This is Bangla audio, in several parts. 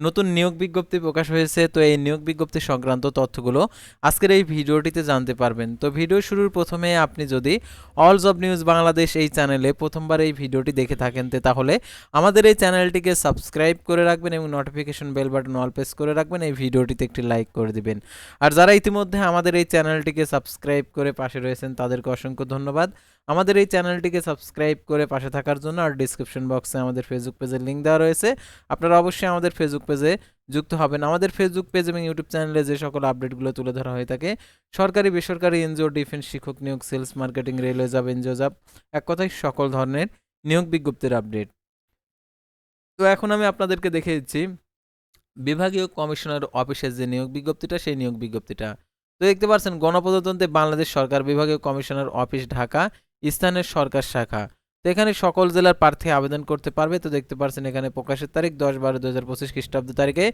নতুন নিয়োগ বিজ্ঞপ্তি প্রকাশ হয়েছে, তো এই নিয়োগ বিজ্ঞপ্তি সংক্রান্ত তথ্যগুলো আজকের এই ভিডিওটিতে জানতে পারবেন। তো ভিডিও শুরুর প্রথমে আপনি যদি অল জব নিউজ বাংলাদেশ এই চ্যানেলে প্রথমবার এই ভিডিওটি দেখে থাকেন তাহলে আমাদের এই চ্যানেলটিকে সাবস্ক্রাইব করে রাখবেন এবং notification bell button all press করে রাখবেন, এই ভিডিওটিতে একটি লাইক করে দিবেন। আর যারা ইতিমধ্যে আমাদের এই চ্যানেলটিকে সাবস্ক্রাইব করে পাশে রয়েছেন, তাদেরকে অসংখ্য ধন্যবাদ। আমাদের এই চ্যানেলটিকে সাবস্ক্রাইব করে পাশে থাকার জন্য আর ডিসক্রিপশন বক্সে আমাদের ফেসবুক পেজের লিঙ্ক দেওয়া রয়েছে। আপনারা অবশ্যই আমাদের ফেসবুক পেজে যুক্ত হবেন। আমাদের ফেসবুক পেজ এবং ইউটিউব চ্যানেলে যে সকল আপডেটগুলো তুলে ধরা হয়ে থাকে, সরকারি, বেসরকারি এনজিও ডিফেন্স শিক্ষক নিয়োগ sales marketing railway job NGO job এক কথায় সকল ধরনের নিয়োগ বিজ্ঞপ্তির আপডেট তো এখন আমি আপনাদেরকে দেখে দিচ্ছি, বিভাগীয় কমিশনার অফিসের যে নিয়োগ বিজ্ঞপ্তিটা, সেই নিয়োগ বিজ্ঞপ্তিটা। তো দেখতে পাচ্ছেন, গণপ্রজাতন্ত্রে বাংলাদেশ সরকার বিভাগীয় কমিশনার অফিস, ঢাকা। স্থানের সরকার শাখা। তো এখানে সকল জেলার প্রার্থী আবেদন করতে পারবে। তো দেখতে পাচ্ছেন এখানে প্রকাশের তারিখ দশ বারো দু হাজার পঁচিশ খ্রিস্টাব্দ তারিখে।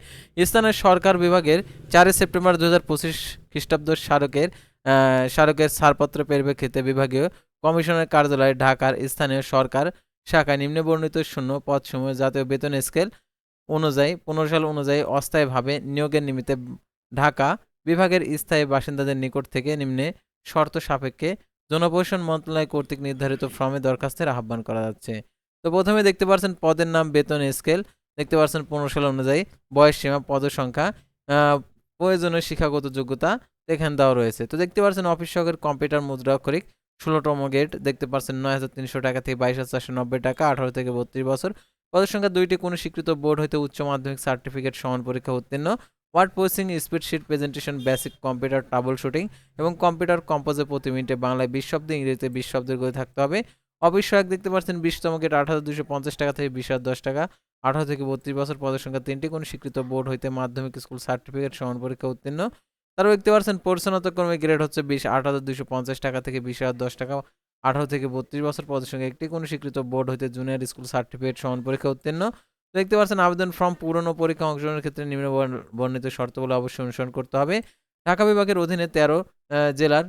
স্থানের সরকার বিভাগের চারই সেপ্টেম্বর দু হাজার পঁচিশ খ্রিস্টাব্দ স্মারকের স্মারকের ছাড়পত্র পরিপ্রেক্ষিতে বিভাগীয় কমিশনের কার্যালয়ে ঢাকার স্থানীয় সরকার শাখায় নিম্নে বর্ণিত শূন্য পদসমূহ জাতীয় বেতন স্কেল অনুযায়ী, পনেরো সাল অনুযায়ী অস্থায়ীভাবে নিয়োগের নিমিত্তে ঢাকা বিভাগের স্থায়ী বাসিন্দাদের নিকট থেকে নিম্নে শর্ত সাপেক্ষে জনপ্রশাসন মন্ত্রণালয় কর্তৃক নির্ধারিত ফর্মে দরখাস্তের আহ্বান করা যাচ্ছে। তো প্রথমে দেখতে পাচ্ছেন পদের নাম, বেতন, স্কেল। দেখতে পাচ্ছেন পনেরো সাল অনুযায়ী বয়স সীমা, পদ সংখ্যা প্রয়োজনীয় শিক্ষাগত যোগ্যতা এখানে দেওয়া রয়েছে। তো দেখতে পাচ্ছেন অফিস সহকারী কম্পিউটার মুদ্রা অক্ষরিক, ষোলোতম গেট। দেখতে পাচ্ছেন নয় হাজার তিনশো টাকা থেকে বাইশ হাজার চারশো নব্বই টাকা, আঠারো থেকে বত্রিশ বছর। পদের সংখ্যা দুইটি, কোনো স্বীকৃত বোর্ড হইতে উচ্চ মাধ্যমিক সার্টিফিকেট সমান পরীক্ষা উত্তীর্ণ word processing spreadsheet presentation basic computer trouble shooting এবং কম্পিউটার কম্পোজে প্রতি মিনিটে বাংলায় বিশ শব্দ, ইংরেজিতে বিশ শব্দের করে থাকতে হবে। সহায়ক দেখতে পাচ্ছেন বিশতম গেট আট হাজার দুশো পঞ্চাশ টাকা থেকে বিশ হাজার দশ টাকা। আঠারো থেকে বত্রিশ বছর পদের সংখ্যা তিনটি। কোনো স্বীকৃত বোর্ড হইতে মাধ্যমিক স্কুল সার্টিফিকেট সমান পরীক্ষা উত্তীর্ণ। তারপর দেখতে পাচ্ছেন পরিচ্ছন্নতা কর্মী গ্রেড হচ্ছে বিশ আট হাজার দুশো পঞ্চাশ টাকা থেকে বিশ হাজার দশ টাকা। আঠারো থেকে বত্রিশ বছর পদের সঙ্গে একটি। কোনো স্বীকৃত বোর্ড হইতে জুনিয়র স্কুল সার্টিফিকেট সমান পরীক্ষা উত্তীর্ণ। দেখতে পাচ্ছেন আবেদন ফর্ম পূরণ ও পরীক্ষা অংশগ্রহণের ক্ষেত্রে নিম্ন বর্ণ- বর্ণিত শর্তগুলো অবশ্যই অনুসরণ করতে হবে। ঢাকা বিভাগের অধীনে তেরো জেলার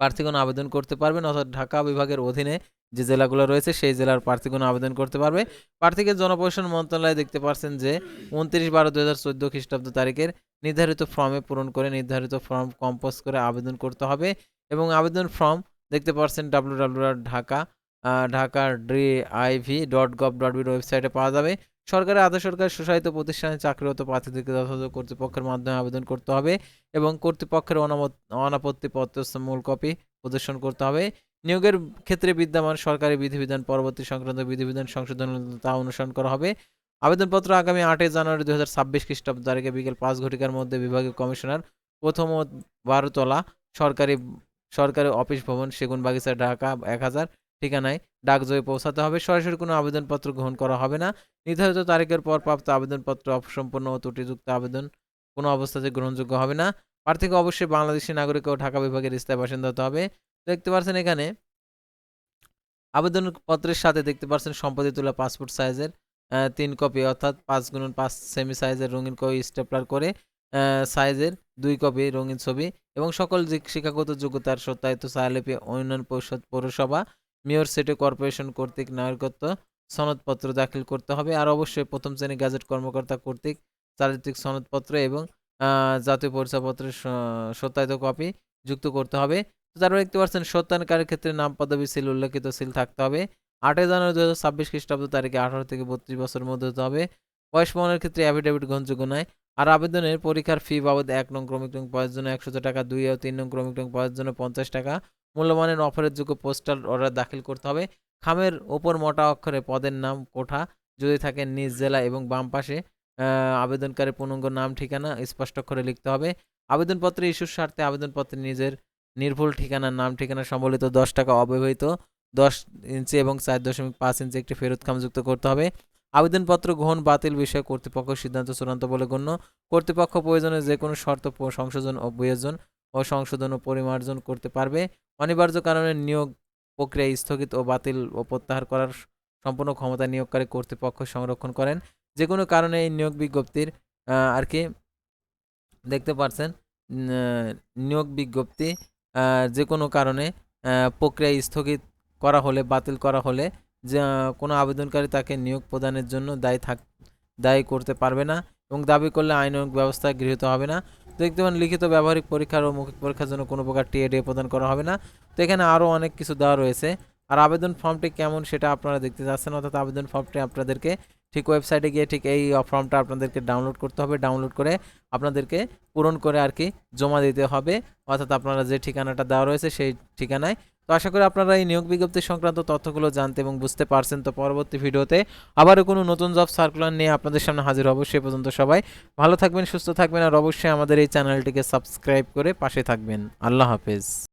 প্রার্থীগণ আবেদন করতে পারবেন অর্থাৎ ঢাকা বিভাগের অধীনে যে জেলাগুলো রয়েছে সেই জেলার প্রার্থীগণ আবেদন করতে পারবে। প্রার্থীকে জনপ্রশাসন মন্ত্রণালয়ে দেখতে পাচ্ছেন যে উনত্রিশ বারো দু হাজার চোদ্দ খ্রিস্টাব্দ তারিখের নির্ধারিত ফর্মে পূরণ করে নির্ধারিত ফর্ম কম্পোজ করে আবেদন করতে হবে এবং আবেদন ফর্ম দেখতে পাচ্ছেন W W Dhaka ah, Dhaka D I V dot gov dot বির ওয়েবসাইটে পাওয়া যাবে। সরকারি আধা সরকারি স্বশাসিত প্রতিষ্ঠানে চাকরিরত প্রার্থীদেরকে যথাযথ কর্তৃপক্ষের মাধ্যমে আবেদন করতে হবে এবং কর্তৃপক্ষের অনামত- অনাপত্তি পত্র মূল কপি প্রদর্শন করতে হবে। নিয়োগের ক্ষেত্রে বিদ্যমান সরকারি বিধিবিধান পরবর্তী সংক্রান্ত বিধিবিধান সংশোধন তা অনুসরণ করা হবে। আবেদনপত্র আগামী আটই জানুয়ারি দু হাজার ছাব্বিশ খ্রিস্টাব্দ তারিখে বিকেল পাঁচ ঘটিকার মধ্যে বিভাগীয় কমিশনার প্রথম বারোতলা সরকারি সরকারি অফিস ভবন সেগুন বাগিচা ঢাকা এক হাজার। ঠিকানায় ডাকজয়ে পৌঁছাতে হবে। সরাসরি কোনো আবেদনপত্র গ্রহণ করা হবে না। নির্ধারিত তারিখের পর প্রাপ্ত আবেদনপত্র অসম্পূর্ণ ও ত্রুটিযুক্ত আবেদন কোনো অবস্থাতে গ্রহণযোগ্য হবে না। প্রার্থীকে অবশ্যই বাংলাদেশি নাগরিক ও ঢাকা বিভাগের স্থায়ী বাসিন্দা হতে হবে। দেখতে পাচ্ছেন এখানে আবেদনপত্রের সাথে দেখতে পাচ্ছেন সম্পত্তি তোলা পাসপোর্ট সাইজের তিন কপি অর্থাৎ পাঁচ গুণন পাঁচ সেমি সাইজের রঙিন কপি স্টেপলার করে সাইজের দুই কপি রঙিন ছবি এবং সকল শিক্ষাগত যোগ্যতার সত্যায়িত ছায়ালিপি উন্নয়ন পরিষদ পৌরসভা মেয়র সিটি কর্পোরেশন কর্তৃক নাগরিকত্ব সনদপত্র দাখিল করতে হবে। আর অবশ্যই প্রথম শ্রেণি গ্যাজেট কর্মকর্তা কর্তৃক চারিত্রিক সনদপত্র এবং জাতীয় পরিচয়পত্রের সত্যায়িত কপি যুক্ত করতে হবে। তারপর দেখতে পাচ্ছেন, সত্যায়নকারীর ক্ষেত্রে নাম, পদবি, সিল, উল্লেখিত সিল থাকতে হবে। আটই জানুয়ারি দু হাজার ছাব্বিশ খ্রিস্টাব্দ তারিখে আঠারো থেকে বত্রিশ বছরের মধ্যে হতে হবে। বয়স প্রমাণের ক্ষেত্রে অ্যাফিডেভিট গ্রহণযোগ্য নয়। আর আবেদনের পরীক্ষার ফি বাবদ এক নং ক্রমিক টং পাওয়ার জন্য একশো টাকা, দুই ও তিন নং ক্রমিক টং পাওয়ার জন্য পঞ্চাশ টাকা। মূল্যমানের অফারের যোগ্য পোস্টাল অর্ডার দাখিল করতে হবে। খামের ওপর মোটা অক্ষরে পদের নাম কোঠা যদি থাকে নিজ জেলা এবং বাম পাশে আহ, আবেদনকারীর পূর্ণাঙ্গ নাম ঠিকানা স্পষ্ট অক্ষরে লিখতে হবে। আবেদনপত্রে ইস্যুর স্বার্থে আবেদনপত্রে নিজের নির্ভুল ঠিকানা নাম ঠিকানা সম্বলিত দশ টাকা অব্যবহৃত দশ ইঞ্চি এবং চার দশমিক পাঁচ ইঞ্চি একটি ফেরত খাম যুক্ত করতে হবে। আবেদনপত্র গ্রহণ বাতিল বিষয়ে কর্তৃপক্ষ সিদ্ধান্ত চূড়ান্ত বলে গণ্য। কর্তৃপক্ষ প্রয়োজনে যে কোনো শর্ত সংশোধন ও বিয়োজন ও সংশোধন ও পরিমার্জন করতে পারবে। অনিবার্য কারণে নিয়োগ প্রক্রিয়া স্থগিত ও বাতিল ও প্রত্যাহার করার সম্পূর্ণ ক্ষমতা নিয়োগকারী কর্তৃপক্ষ সংরক্ষণ করেন। যে কোনো কারণে এই নিয়োগ বিজ্ঞপ্তির আর কি দেখতে পাচ্ছেন নিয়োগ বিজ্ঞপ্তি যে কোনো কারণে প্রক্রিয়া স্থগিত করা হলে, বাতিল করা হলে, যে, কোনো আবেদনকারী তাকে নিয়োগ প্রদানের জন্য দায়ী থাক, দায়ী করতে পারবে না। এবং দাবি করলে আইনানুগ ব্যবস্থা গৃহীত হবে না। দেখতে পান, লিখিত ব্যবহারিক পরীক্ষার ও মৌখিক পরীক্ষার জন্য কোনো প্রকার টিএডি প্রদান করা হবে না। তো এখানে আরও অনেক কিছু দেওয়া রয়েছে। আর আবেদন ফর্মটি কেমন সেটা আপনারা দেখতে যাচ্ছেন অর্থাৎ আবেদন ফর্মটি আপনাদেরকে ঠিক ওয়েবসাইটে গিয়ে ঠিক এই ফর্মটা আপনাদেরকে ডাউনলোড করতে হবে। ডাউনলোড করে আপনাদেরকে পূরণ করে আর কি জমা দিতে হবে। অর্থাৎ আপনারা যে ঠিকানাটা দেওয়া রয়েছে সেই ঠিকানায় তো আশা করি আপনারা এই নিয়োগ বিজ্ঞপ্তি সংক্রান্ত তথ্যগুলো জানতে এবং বুঝতে পারছেন। তো পরবর্তী ভিডিওতে আবারও কোনো নতুন জব সার্কুলার নিয়ে আপনাদের সামনে হাজির হব সে পর্যন্ত সবাই ভালো থাকবেন, সুস্থ থাকবেন আর অবশ্যই আমাদের এই চ্যানেলটিকে সাবস্ক্রাইব করে পাশে থাকবেন। আল্লাহ হাফেজ।